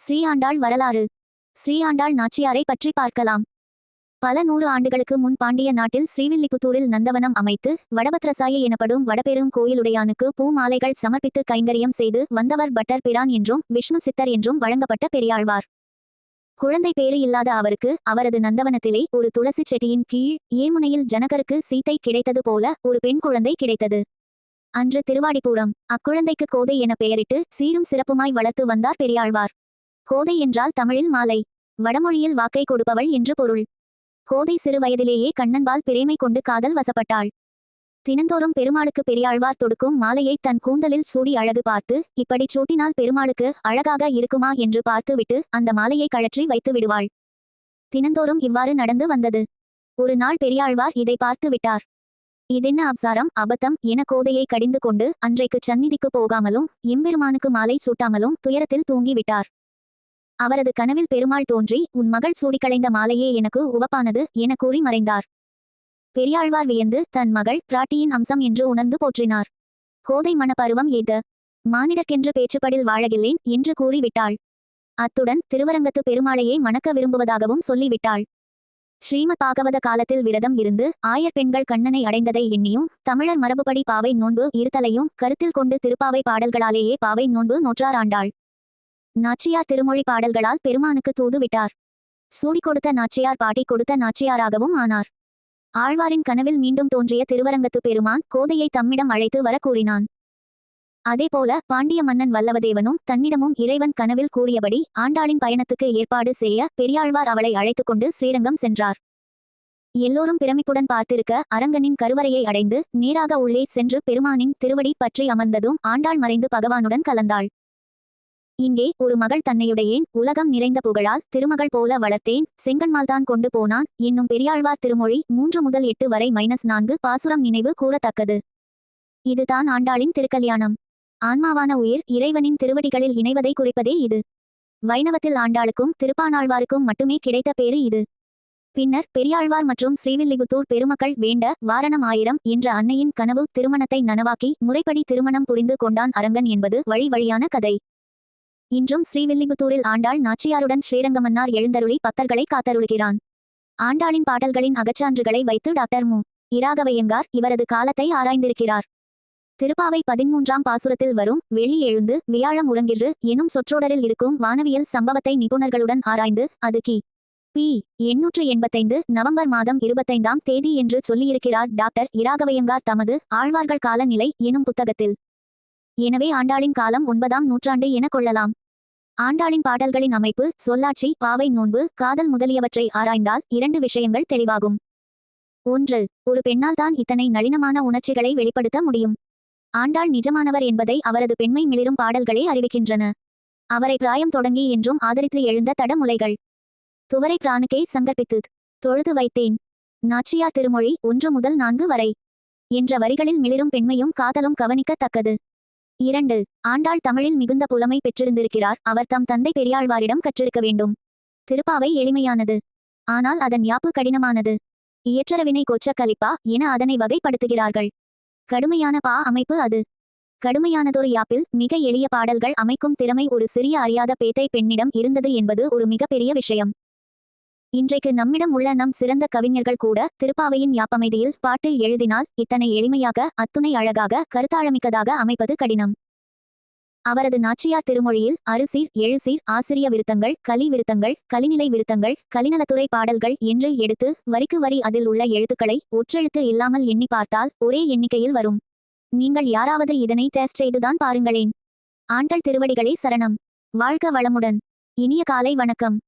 ஸ்ரீஆண்டாள் வரலாறு. ஸ்ரீஆண்டாள் நாச்சியாரை பற்றி பார்க்கலாம். பல நூறு ஆண்டுகளுக்கு முன் பாண்டிய நாட்டில் ஸ்ரீவில்லிபுத்தூரில் நந்தவனம் அமைத்து வடபத்ரசாய எனப்படும் வடபெரும் கோயிலுடையானுக்கு பூ மாலைகள் சமர்ப்பித்து கைங்கரியம் செய்து வந்தவர் பட்டர் பிரான் என்றும் விஷ்ணு சித்தர் என்றும் வழங்கப்பட்ட பெரியாழ்வார். குழந்தை பேறு இல்லாத அவருக்கு அவரது நந்தவனத்திலே ஒரு துளசி செடியின் கீழ் ஏமுனையில் ஜனகருக்கு சீத்தை கிடைத்தது போல ஒரு பெண் குழந்தை கிடைத்தது. அன்று திருவாடிபுரம் அக்குழந்தைக்கு கோதை என பெயரிட்டு சீரும் சிறப்புமாய் வளர்த்து வந்தார் பெரியாழ்வார். கோதை என்றால் தமிழில் மாலை. வடமொழியில் வாக்கை கொடுப்பவள் என்று பொருள். கோதை சிறு வயதிலேயே கண்ணன்பால் பிரேமை கொண்டு காதல் வசப்பட்டாள். தினந்தோறும் பெருமாளுக்கு பெரியாழ்வார் தொடுக்கும் மாலையை தன் கூந்தலில் சூடி அழகு பார்த்து இப்படி சூட்டினால் பெருமாளுக்கு அழகாக இருக்குமா? என்று பார்த்துவிட்டு அந்த மாலையை கழற்றி வைத்து விடுவாள். தினந்தோறும் இவ்வாறு நடந்து வந்தது. ஒரு நாள் பெரியாழ்வார் இதை பார்த்து விட்டார். இதென்ன அப்சாரம் அபத்தம்? என கோதையை கடிந்து கொண்டு அன்றைக்கு சந்நிதிக்கு போகாமலும் எம்பெருமானுக்கு மாலை சூட்டாமலும் துயரத்தில் தூங்கிவிட்டார் அவரது கனவில் பெருமாள் தோன்றி உன் மகள் சூடிக்களைந்த மாலையே எனக்கு உவப்பானது என கூறி மறைந்தார். பெரியாழ்வார் வியந்து தன் மகள் பிராட்டியின் அம்சம் என்று உணர்ந்து போற்றினார். கோதை மணப்பருவம் ஏத மானிடர்க்கென்று பேச்சுப்படில் வாழகில்லேன் என்று கூறிவிட்டாள். அத்துடன் திருவரங்கத்து பெருமாளையே மணக்க விரும்புவதாகவும் சொல்லிவிட்டாள். ஸ்ரீமத் பாகவத காலத்தில் விரதம் இருந்து ஆயர் பெண்கள் கண்ணனை அடைந்ததை எண்ணியும் தமிழர் மரபுபடி பாவை நோன்பு இருத்தலையும் கருத்தில் கொண்டு திருப்பாவை பாடல்களாலேயே பாவை நோன்பு நோற்றாராண்டாள். நாச்சியார் திருமொழி பாடல்களால் பெருமானுக்கு தூது விட்டார். சூடி கொடுத்த நாச்சியார் பாட்டி கொடுத்த நாச்சியாராகவும் ஆனார். ஆழ்வாரின் கனவில் மீண்டும் தோன்றிய திருவரங்கத்து பெருமான் கோதையை தம்மிடம் அழைத்து வர கூறினான் அதேபோல பாண்டிய மன்னன் வல்லவதேவனும் தன்னிடமும் இறைவன் கனவில் கூறியபடி ஆண்டாளின் பயணத்துக்கு ஏற்பாடு செய்ய பெரியாழ்வார் அவளை அழைத்துக் கொண்டு ஸ்ரீரங்கம் சென்றார். எல்லோரும் பிரமிப்புடன் பார்த்திருக்க அரங்கனின் கருவறையை அடைந்து நேராக உள்ளே சென்று பெருமானின் திருவடி பற்றி அமர்ந்ததும் ஆண்டாள் மறைந்து பகவானுடன் கலந்தாள். இங்கே ஒரு மகள் தன்னையுடையேன் உலகம் நிறைந்த புகழால் திருமகள் போல வளர்த்தேன். செங்கன்மால்தான் கொண்டு போனான். என்னும் பெரியாழ்வார் திருமொழி மூன்று முதல் எட்டு வரை மைனஸ் நான்கு பாசுரம் நினைவு கூறத்தக்கது. இதுதான் ஆண்டாளின் திருக்கல்யாணம். ஆன்மாவான உயிர் இறைவனின் திருவடிகளில் இணைவதை குறிப்பதே இது. வைணவத்தில் ஆண்டாளுக்கும் திருப்பானாழ்வாருக்கும் மட்டுமே கிடைத்த பேறு இது. பின்னர் பெரியாழ்வார் மற்றும் ஸ்ரீவில்லிபுத்தூர் பெருமக்கள் வேண்ட வாரணம் ஆயிரம் என்ற அன்னையின் கனவு திருமணத்தை நனவாக்கி முறைப்படி திருமணம் புரிந்து கொண்டான் அரங்கன் என்பது வழி வழியான கதை. இன்றும் ஸ்ரீவில்லிபுத்தூரில் ஆண்டாள் நாச்சியாருடன் ஸ்ரீரங்கமன்னார் எழுந்தருளி பக்தர்களை காத்தருளுகிறான். ஆண்டாளின் பாடல்களின் அகச்சான்றுகளை வைத்து டாக்டர் மு. இராகவையங்கார் இவரது காலத்தை ஆராய்ந்திருக்கிறார். திருப்பாவை பதிமூன்றாம் பாசுரத்தில் வரும் வெளி எழுந்து வியாழம் உறங்கிற்று எனும் சொற்றொடரில் இருக்கும் வானவியல் சம்பவத்தை நிபுணர்களுடன் ஆராய்ந்து அது கி. பி. எண்ணூற்று எண்பத்தைந்து நவம்பர் மாதம் இருபத்தைந்தாம் தேதி என்று சொல்லியிருக்கிறார் டாக்டர் இராகவையங்கார் தமது ஆழ்வார்கள் காலநிலை எனும் புத்தகத்தில். எனவே ஆண்டாளின் காலம் ஒன்பதாம் நூற்றாண்டு என கொள்ளலாம். ஆண்டாளின் பாடல்களின் அமைப்பு சொல்லாட்சி பாவை நோன்பு காதல் முதலியவற்றை ஆராய்ந்தால் இரண்டு விஷயங்கள் தெளிவாகும். ஒன்று ஒரு பெண்ணால் தான் இத்தனை நளினமான உணர்ச்சிகளை வெளிப்படுத்த முடியும். ஆண்டாள் நிஜமானவர் என்பதை அவரது பெண்மை மிளிரும் பாடல்களே அறிவிக்கின்றன. அவரை பிராயம் தொடங்கி என்றும் ஆதரித்து எழுந்த தடமுலைகள். துவரை பிரானுக்கே சங்கற்பித்து தொழுது வைத்தேன். நாச்சியார் திருமொழி ஒன்று முதல் நான்கு வரை. என்ற வரிகளில் மிளிரும் பெண்மையும் காதலும் கவனிக்கத்தக்கது. இரண்டு ஆண்டாள் தமிழில் மிகுந்த புலமை பெற்றிருந்திருக்கிறார். அவர் தம் தந்தை பெரியாழ்வாரிடம் கற்றிருக்க வேண்டும். திருப்பாவை எளிமையானது. ஆனால் அதன் யாப்பு கடினமானது. இயற்றரவினை கொச்ச கலிப்பா என அதனை வகைப்படுத்துகிறார்கள். கடுமையான பா அமைப்பு அது. கடுமையானதொரு யாப்பில் மிக எளிய பாடல்கள் அமைக்கும் திறமை ஒரு சிறிய அறியாத பேத்தை பெண்ணிடம் இருந்தது என்பது ஒரு மிகப்பெரிய விஷயம். இன்றைக்கு நம்மிடம் உள்ள நம் சிறந்த கவிஞர்கள் கூட திருப்பாவையின் யாப்பமைதியில் பாட்டு எழுதினால் இத்தனை எளிமையாக அத்துணை அழகாக கருத்தாழமிக்கதாக அமைப்பது கடினம். அவரது நாச்சியார் திருமொழியில் அறுசீர் எழுசீர் ஆசிரிய விருத்தங்கள் கலி விருத்தங்கள் கலிநிலை விருத்தங்கள் கலிநலத்துறை பாடல்கள் என்று எடுத்து வரிக்கு வரி அதில் உள்ள எழுத்துக்களை ஒற்றெழுத்து இல்லாமல் எண்ணி பார்த்தால் ஒரே எண்ணிக்கையில் வரும். நீங்கள் யாராவது இதனை டெஸ்ட் செய்துதான் பாருங்களேன். ஆண்கள் திருவடிகளே சரணம். வாழ்க வளமுடன். இனிய காலை வணக்கம்.